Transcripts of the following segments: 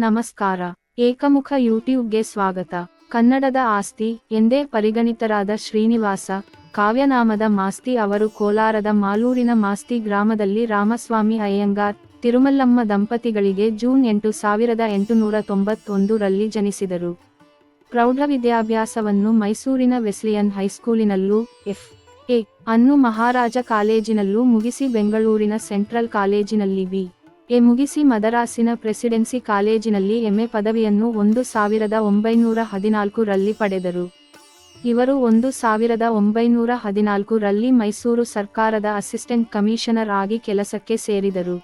ನಮಸ್ಕಾರ. ಏಕಮುಖ ಯೂಟ್ಯೂಬ್ಗೆ ಸ್ವಾಗತ. ಕನ್ನಡದ ಆಸ್ತಿ ಎಂದೇ ಪರಿಗಣಿತರಾದ ಶ್ರೀನಿವಾಸ, ಕಾವ್ಯನಾಮದ ಮಾಸ್ತಿ ಅವರು ಕೋಲಾರದ ಮಾಲೂರಿನ ಮಾಸ್ತಿ ಗ್ರಾಮದಲ್ಲಿ ರಾಮಸ್ವಾಮಿ ಅಯ್ಯಂಗಾರ್, ತಿರುಮಲ್ಲಮ್ಮ ದಂಪತಿಗಳಿಗೆ ಜೂನ್ ಎಂಟು ಸಾವಿರದ ಎಂಟುನೂರ ತೊಂಬತ್ತೊಂದು ರಲ್ಲಿ ಜನಿಸಿದರು. ಪ್ರೌಢ ವಿದ್ಯಾಭ್ಯಾಸವನ್ನು ಮೈಸೂರಿನ ವೆಸ್ಲಿಯನ್ ಹೈಸ್ಕೂಲಿನಲ್ಲೂ, ಎಫ್. ಎ. ಅನ್ನು ಮಹಾರಾಜ ಕಾಲೇಜಿನಲ್ಲೂ ಮುಗಿಸಿ ಬೆಂಗಳೂರಿನ ಸೆಂಟ್ರಲ್ ಕಾಲೇಜಿನಲ್ಲಿ ಬಿ. ಎ ಮುಗಿಸಿ ಮದರಾಸಿನ ಪ್ರೆಸಿಡೆನ್ಸಿ ಕಾಲೇಜಿನಲ್ಲಿ ಎಂಎ ಪದವಿಯನ್ನು ಒಂದು ಸಾವಿರದ ಒಂಬೈನೂರ ಹದಿನಾಲ್ಕು ರಲ್ಲಿ ಪಡೆದರು. ಇವರು ಒಂದು ಸಾವಿರದ ಒಂಬೈನೂರ ಹದಿನಾಲ್ಕು ರಲ್ಲಿ ಮೈಸೂರು ಸರ್ಕಾರದ ಅಸಿಸ್ಟೆಂಟ್ ಕಮಿಷನರ್ ಆಗಿ ಕೆಲಸಕ್ಕೆ ಸೇರಿದರು.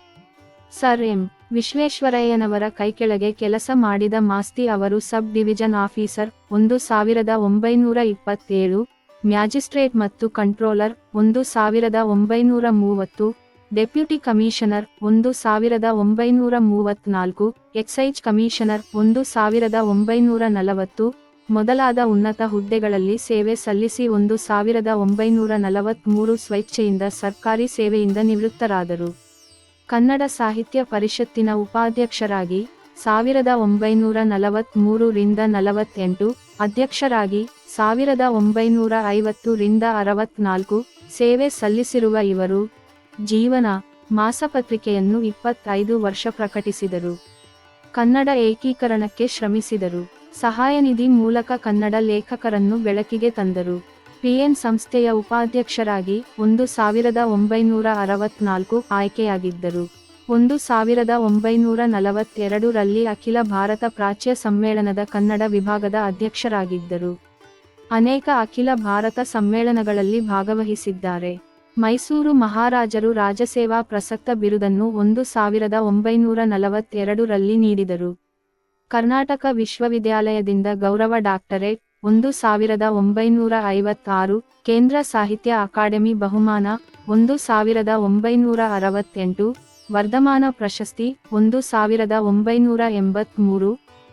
Sir M. ವಿಶ್ವೇಶ್ವರಯ್ಯನವರ ಕೈಕೆಳಗೆ ಕೆಲಸ ಮಾಡಿದ ಮಾಸ್ತಿ ಅವರು ಸಬ್ ಡಿವಿಷನ್ ಆಫೀಸರ್, ಒಂದು ಸಾವಿರದ ಒಂಬೈನೂರ ಇಪ್ಪತ್ತೇಳು, ಮ್ಯಾಜಿಸ್ಟ್ರೇಟ್ ಮತ್ತು ಕಂಟ್ರೋಲರ್, ಒಂದು ಸಾವಿರದ ಒಂಬೈನೂರ ಮೂವತ್ತು ಡೆಪ್ಯೂಟಿ ಕಮಿಷನರ್ ಒಂದು ಸಾವಿರದ ಒಂಬೈನೂರ ಮೂವತ್ನಾಲ್ಕು, ಎಕ್ಸೈಜ್ ಕಮಿಷನರ್ ಒಂದು ಸಾವಿರದ ಒಂಬೈನೂರ ನಲವತ್ತು, ಮೊದಲಾದ ಉನ್ನತ ಹುದ್ದೆಗಳಲ್ಲಿ ಸೇವೆ ಸಲ್ಲಿಸಿ ಒಂದು ಸಾವಿರದ ಒಂಬೈನೂರ ನಲವತ್ತ್ಮೂರು ಸ್ವೇಚ್ಛೆಯಿಂದ ಸರ್ಕಾರಿ ಸೇವೆಯಿಂದ ನಿವೃತ್ತರಾದರು. ಕನ್ನಡ ಸಾಹಿತ್ಯ ಪರಿಷತ್ತಿನ ಉಪಾಧ್ಯಕ್ಷರಾಗಿ ಸಾವಿರದ ಒಂಬೈನೂರ ನಲವತ್ಮೂರು ರಿಂದ ನಲವತ್ತೆಂಟು, ಅಧ್ಯಕ್ಷರಾಗಿ ಸಾವಿರದ ಒಂಬೈನೂರ ಐವತ್ತು ರಿಂದ ಅರವತ್ನಾಲ್ಕು ಸೇವೆ ಸಲ್ಲಿಸಿರುವ ಇವರು ಜೀವನ ಮಾಸಪತ್ರಿಕೆಯನ್ನು ಇಪ್ಪತ್ತೈದು ವರ್ಷ ಪ್ರಕಟಿಸಿದರು. ಕನ್ನಡ ಏಕೀಕರಣಕ್ಕೆ ಶ್ರಮಿಸಿದರು. ಸಹಾಯನಿಧಿ ಮೂಲಕ ಕನ್ನಡ ಲೇಖಕರನ್ನು ಬೆಳಕಿಗೆ ತಂದರು. ಪಿಎನ್ ಸಂಸ್ಥೆಯ ಉಪಾಧ್ಯಕ್ಷರಾಗಿ ಒಂದು ಸಾವಿರದ ಒಂಬೈನೂರ ಅರವತ್ನಾಲ್ಕು ಆಯ್ಕೆಯಾಗಿದ್ದರು. ಒಂದು ಸಾವಿರದ ಒಂಬೈನೂರ ನಲವತ್ತೆರಡು ರಲ್ಲಿ ಅಖಿಲ ಭಾರತ ಪ್ರಾಚ್ಯ ಸಮ್ಮೇಳನದ ಕನ್ನಡ ವಿಭಾಗದ ಅಧ್ಯಕ್ಷರಾಗಿದ್ದರು. ಅನೇಕ ಅಖಿಲ ಭಾರತ ಸಮ್ಮೇಳನಗಳಲ್ಲಿ ಭಾಗವಹಿಸಿದ್ದಾರೆ. ಮೈಸೂರು ಮಹಾರಾಜರು ರಾಜಸೇವಾ ಪ್ರಸಕ್ತ ಬಿರುದನ್ನು ಒಂದು ಸಾವಿರದ ಒಂಬೈನೂರ ನಲವತ್ತೆರಡರಲ್ಲಿ ನೀಡಿದರು. ಕರ್ನಾಟಕ ವಿಶ್ವವಿದ್ಯಾಲಯದಿಂದ ಗೌರವ ಡಾಕ್ಟರೇಟ್, ಒಂದು ಸಾವಿರದ ಒಂಬೈನೂರ ಐವತ್ತಾರು, ಕೇಂದ್ರ ಸಾಹಿತ್ಯ ಅಕಾಡೆಮಿ ಬಹುಮಾನ, ಒಂದು ಸಾವಿರದ ಒಂಬೈನೂರ ಅರವತ್ತೆಂಟು, ವರ್ಧಮಾನ ಪ್ರಶಸ್ತಿ, ಒಂದು ಸಾವಿರದ ಒಂಬೈನೂರ ಎಂಬತ್ಮೂರು,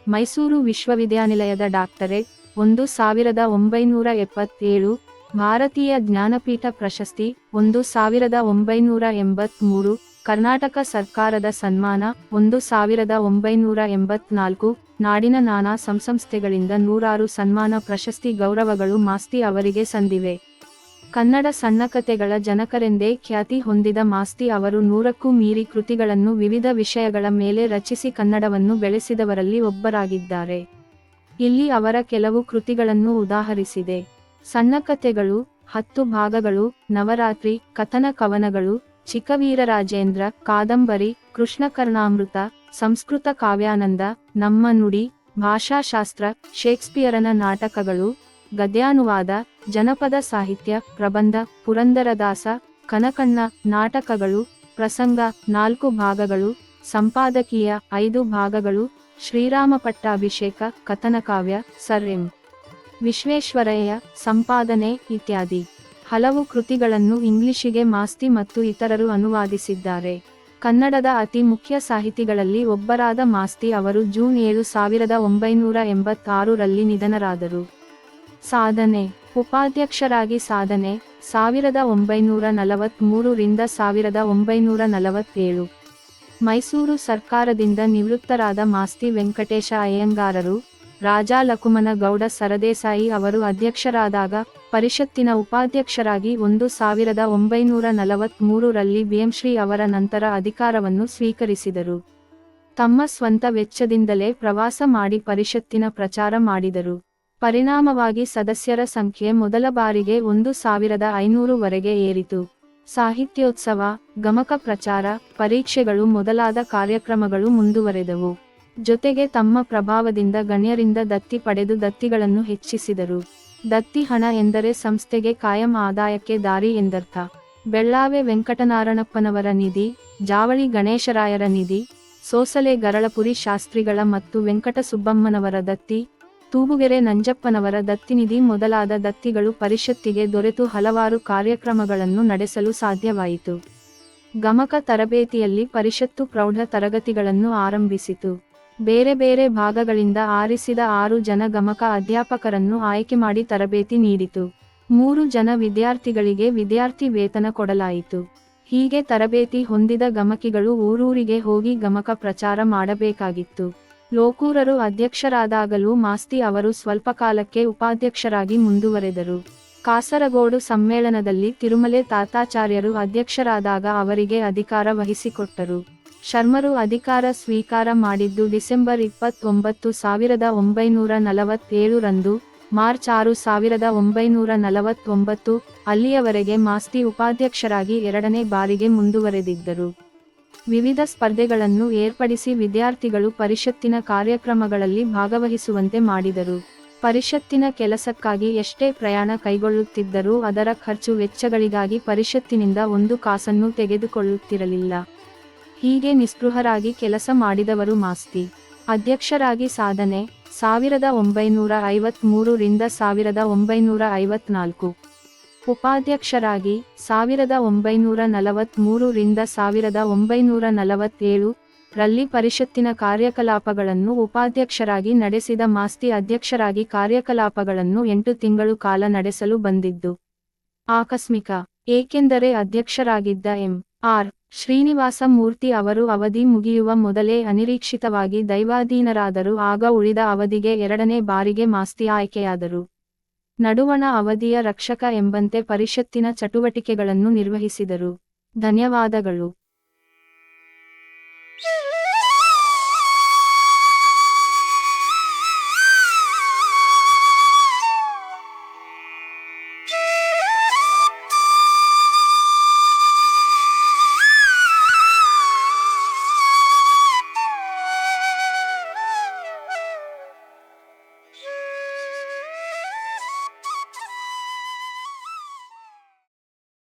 ಮೈಸೂರು ವಿಶ್ವವಿದ್ಯಾನಿಲಯದ ಡಾಕ್ಟರೇಟ್, ಒಂದು ಸಾವಿರದ ಒಂಬೈನೂರ ಎಪ್ಪತ್ತೇಳು ಭಾರತೀಯ ಜ್ಞಾನಪೀಠ ಪ್ರಶಸ್ತಿ, ಒಂದು ಸಾವಿರದ ಒಂಬೈನೂರ ಎಂಬತ್ಮೂರು, ಕರ್ನಾಟಕ ಸರ್ಕಾರದ ಸನ್ಮಾನ, ಒಂದು ಸಾವಿರದ ಒಂಬೈನೂರ ಎಂಬತ್ನಾಲ್ಕು, ನಾಡಿನ ನಾನಾ ಸಂಸಂಸ್ಥೆಗಳಿಂದ ನೂರಾರು ಸನ್ಮಾನ ಪ್ರಶಸ್ತಿ ಗೌರವಗಳು ಮಾಸ್ತಿ ಅವರಿಗೆ ಸಂದಿವೆ. ಕನ್ನಡ ಸಣ್ಣಕತೆಗಳ ಜನಕರೆಂದೇ ಖ್ಯಾತಿ ಹೊಂದಿದ ಮಾಸ್ತಿ ಅವರು ನೂರಕ್ಕೂ ಮೀರಿ ಕೃತಿಗಳನ್ನು ವಿವಿಧ ವಿಷಯಗಳ ಮೇಲೆ ರಚಿಸಿ ಕನ್ನಡವನ್ನು ಬೆಳೆಸಿದವರಲ್ಲಿ ಒಬ್ಬರಾಗಿದ್ದಾರೆ. ಇಲ್ಲಿ ಅವರ ಕೆಲವು ಕೃತಿಗಳನ್ನು ಉದಾಹರಿಸಿದೆ. ಸಣ್ಣಕತೆಗಳು ಹತ್ತು ಭಾಗಗಳು, ನವರಾತ್ರಿ, ಕಥನ ಕವನಗಳು, ಚಿಕ್ಕವೀರರಾಜೇಂದ್ರ, ಕಾದಂಬರಿ, ಕೃಷ್ಣಕರ್ಣಾಮೃತ, ಸಂಸ್ಕೃತ ಕಾವ್ಯಾನಂದ, ನಮ್ಮ ನುಡಿ, ಭಾಷಾಶಾಸ್ತ್ರ, ಶೇಕ್ಸ್ಪಿಯರನ ನಾಟಕಗಳು, ಗದ್ಯಾನುವಾದ, ಜನಪದ ಸಾಹಿತ್ಯ, ಪ್ರಬಂಧ, ಪುರಂದರದಾಸ, ಕನಕಣ್ಣ, ನಾಟಕಗಳು, ಪ್ರಸಂಗ, ನಾಲ್ಕು ಭಾಗಗಳು, ಸಂಪಾದಕೀಯ, ಐದು ಭಾಗಗಳು ಶ್ರೀರಾಮ ಪಟ್ಟಾಭಿಷೇಕ ಕಥನಕಾವ್ಯ ಸರ್ ಎಂ. ವಿಶ್ವೇಶ್ವರಯ್ಯ, ಸಂಪಾದನೆ ಇತ್ಯಾದಿ. ಹಲವು ಕೃತಿಗಳನ್ನು ಇಂಗ್ಲಿಶಿಗೆ ಮಾಸ್ತಿ ಮತ್ತು ಇತರರು ಅನುವಾದಿಸಿದ್ದಾರೆ. ಕನ್ನಡದ ಅತಿ ಮುಖ್ಯ ಸಾಹಿತಿಗಳಲ್ಲಿ ಒಬ್ಬರಾದ ಮಾಸ್ತಿ ಅವರು ಜೂನ್ ಏಳು ಸಾವಿರದ ಒಂಬೈನೂರ ಎಂಬತ್ತಾರರಲ್ಲಿ ನಿಧನರಾದರು. ಸಾಧನೆ, ಉಪಾಧ್ಯಕ್ಷರಾಗಿ ಸಾಧನೆ, ಸಾವಿರದ ಒಂಬೈನೂರ ನಲವತ್ಮೂರು ರಿಂದ ಸಾವಿರದ ಒಂಬೈನೂರ ನಲವತ್ತೇಳು. ಮೈಸೂರು ಸರ್ಕಾರದಿಂದ ನಿವೃತ್ತರಾದ ಮಾಸ್ತಿ ವೆಂಕಟೇಶ ಅಯ್ಯಂಗಾರರು ರಾಜಾ ಲಕುಮನ ಗೌಡ ಸರದೇಸಾಯಿ ಅವರು ಅಧ್ಯಕ್ಷರಾದಾಗ ಪರಿಷತ್ತಿನ ಉಪಾಧ್ಯಕ್ಷರಾಗಿ ಒಂದು ಸಾವಿರದ ಒಂಬೈನೂರ ನಲವತ್ತ್ಮೂರರಲ್ಲಿ ರಲ್ಲಿ ಬಿಎಂಶ್ರೀ ಅವರ ನಂತರ ಅಧಿಕಾರವನ್ನು ಸ್ವೀಕರಿಸಿದರು. ತಮ್ಮ ಸ್ವಂತ ವೆಚ್ಚದಿಂದಲೇ ಪ್ರವಾಸ ಮಾಡಿ ಪರಿಷತ್ತಿನ ಪ್ರಚಾರ ಮಾಡಿದರು. ಪರಿಣಾಮವಾಗಿ ಸದಸ್ಯರ ಸಂಖ್ಯೆ ಮೊದಲ ಬಾರಿಗೆ ಒಂದು ಸಾವಿರದ ಐನೂರು ವರೆಗೆ ಏರಿತು. ಸಾಹಿತ್ಯೋತ್ಸವ, ಗಮಕ ಪ್ರಚಾರ, ಪರೀಕ್ಷೆಗಳು ಮೊದಲಾದ ಕಾರ್ಯಕ್ರಮಗಳು ಮುಂದುವರೆದವು. ಜೊತೆಗೆ ತಮ್ಮ ಪ್ರಭಾವದಿಂದ ಗಣ್ಯರಿಂದ ದತ್ತಿ ಪಡೆದು ದತ್ತಿಗಳನ್ನು ಹೆಚ್ಚಿಸಿದರು. ದತ್ತಿ ಹಣ ಎಂದರೆ ಸಂಸ್ಥೆಗೆ ಕಾಯಂ ಆದಾಯಕ್ಕೆ ದಾರಿ ಎಂದರ್ಥ. ಬೆಳ್ಳಾವೆ ವೆಂಕಟನಾರಣಪ್ಪನವರ ನಿಧಿ, ಜಾವಳಿ ಗಣೇಶರಾಯರ ನಿಧಿ, ಸೋಸಲೆ ಗರಳಪುರಿ ಶಾಸ್ತ್ರಿಗಳ ಮತ್ತು ವೆಂಕಟ ಸುಬ್ಬಮ್ಮನವರ ದತ್ತಿ ತೂಬುಗೆರೆ ನಂಜಪ್ಪನವರ ದತ್ತಿನಿಧಿ ಮೊದಲಾದ ದತ್ತಿಗಳು ಪರಿಷತ್ತಿಗೆ ದೊರೆತು ಹಲವಾರು ಕಾರ್ಯಕ್ರಮಗಳನ್ನು ನಡೆಸಲು ಸಾಧ್ಯವಾಯಿತು. ಗಮಕ ತರಬೇತಿಯಲ್ಲಿ ಪರಿಷತ್ತು ಪ್ರೌಢ ತರಗತಿಗಳನ್ನು ಆರಂಭಿಸಿತು. ಬೇರೆ ಬೇರೆ ಭಾಗಗಳಿಂದ ಆರಿಸಿದ ಆರು ಜನ ಗಮಕ ಅಧ್ಯಾಪಕರನ್ನು ಆಯ್ಕೆ ಮಾಡಿ ತರಬೇತಿ ನೀಡಿತು. ಮೂರು ಜನ ವಿದ್ಯಾರ್ಥಿಗಳಿಗೆ ವಿದ್ಯಾರ್ಥಿ ವೇತನ ಕೊಡಲಾಯಿತು. ಹೀಗೆ ತರಬೇತಿ ಹೊಂದಿದ ಗಮಕಿಗಳು ಊರೂರಿಗೆ ಹೋಗಿ ಗಮಕ ಪ್ರಚಾರ ಮಾಡಬೇಕಾಗಿತ್ತು. ಲೋಕೂರರು ಅಧ್ಯಕ್ಷರಾದಾಗಲೂ ಮಾಸ್ತಿ ಅವರು ಸ್ವಲ್ಪ ಕಾಲಕ್ಕೆ ಉಪಾಧ್ಯಕ್ಷರಾಗಿ ಮುಂದುವರೆದರು. ಕಾಸರಗೋಡು ಸಮ್ಮೇಳನದಲ್ಲಿ ತಿರುಮಲೆ ತಾತಾಚಾರ್ಯರು ಅಧ್ಯಕ್ಷರಾದಾಗ ಅವರಿಗೆ ಅಧಿಕಾರ ವಹಿಸಿಕೊಟ್ಟರು. ಶರ್ಮರು ಅಧಿಕಾರ ಸ್ವೀಕಾರ ಮಾಡಿದ್ದು ಡಿಸೆಂಬರ್ ಇಪ್ಪತ್ತೊಂಬತ್ತು ಸಾವಿರದ ಒಂಬೈನೂರ ನಲವತ್ತೇಳು ರಂದು, ಮಾರ್ಚ್ ಆರು ಸಾವಿರದ ಒಂಬೈನೂರ ನಲವತ್ತೊಂಬತ್ತು, ಅಲ್ಲಿಯವರೆಗೆ ಮಾಸ್ತಿ ಉಪಾಧ್ಯಕ್ಷರಾಗಿ ಎರಡನೇ ಬಾರಿಗೆ ಮುಂದುವರೆದಿದ್ದರು. ವಿವಿಧ ಸ್ಪರ್ಧೆಗಳನ್ನು ಏರ್ಪಡಿಸಿ ವಿದ್ಯಾರ್ಥಿಗಳು ಪರಿಷತ್ತಿನ ಕಾರ್ಯಕ್ರಮಗಳಲ್ಲಿ ಭಾಗವಹಿಸುವಂತೆ ಮಾಡಿದರು. ಪರಿಷತ್ತಿನ ಕೆಲಸಕ್ಕಾಗಿ ಎಷ್ಟೇ ಪ್ರಯಾಣ ಕೈಗೊಳ್ಳುತ್ತಿದ್ದರೂ ಅದರ ಖರ್ಚು ವೆಚ್ಚಗಳಿಗಾಗಿ ಪರಿಷತ್ತಿನಿಂದ ಒಂದು ಕಾಸನ್ನು ತೆಗೆದುಕೊಳ್ಳುತ್ತಿರಲಿಲ್ಲ. ಹೀಗೆ ನಿಸ್ಪೃಹರಾಗಿ ಕೆಲಸ ಮಾಡಿದವರು ಮಾಸ್ತಿ. ಅಧ್ಯಕ್ಷರಾಗಿ ಸಾಧನೆ, ಸಾವಿರದ ಒಂಬೈನೂರ ಐವತ್ಮೂರು ರಿಂದ ಸಾವಿರದ ಒಂಬೈನೂರ ಐವತ್ನಾಲ್ಕು. ಉಪಾಧ್ಯಕ್ಷರಾಗಿ, ಸಾವಿರದ ಒಂಬೈನೂರ ನಲವತ್ಮೂರು ರಿಂದ ಸಾವಿರದ ಒಂಬೈನೂರ ನಲವತ್ತೇಳು, ರಲ್ಲಿ ಪರಿಷತ್ತಿನ ಕಾರ್ಯಕಲಾಪಗಳನ್ನು ಉಪಾಧ್ಯಕ್ಷರಾಗಿ ನಡೆಸಿದ ಮಾಸ್ತಿ ಅಧ್ಯಕ್ಷರಾಗಿ ಕಾರ್ಯಕಲಾಪಗಳನ್ನು ಎಂಟು ತಿಂಗಳು ಕಾಲ ನಡೆಸಲು ಬಂದಿದ್ದು. ಆಕಸ್ಮಿಕ, ಏಕೆಂದರೆ ಅಧ್ಯಕ್ಷರಾಗಿದ್ದ ಎಂ. ಆರ್. ಶ್ರೀನಿವಾಸ ಮೂರ್ತಿ ಅವರು ಅವಧಿ ಮುಗಿಯುವ ಮೊದಲೇ ಅನಿರೀಕ್ಷಿತವಾಗಿ ದೈವಾಧೀನರಾದರು, ಆಗ ಉಳಿದ ಅವಧಿಗೆ ಎರಡನೇ ಬಾರಿಗೆ ಮಾಸ್ತಿ ಆಯ್ಕೆಯಾದರು. ನಡುವಣ ಅವಧಿಯ ರಕ್ಷಕ ಎಂಬಂತೆ ಪರಿಷತ್ತಿನ ಚಟುವಟಿಕೆಗಳನ್ನು ನಿರ್ವಹಿಸಿದರು. ಧನ್ಯವಾದಗಳು.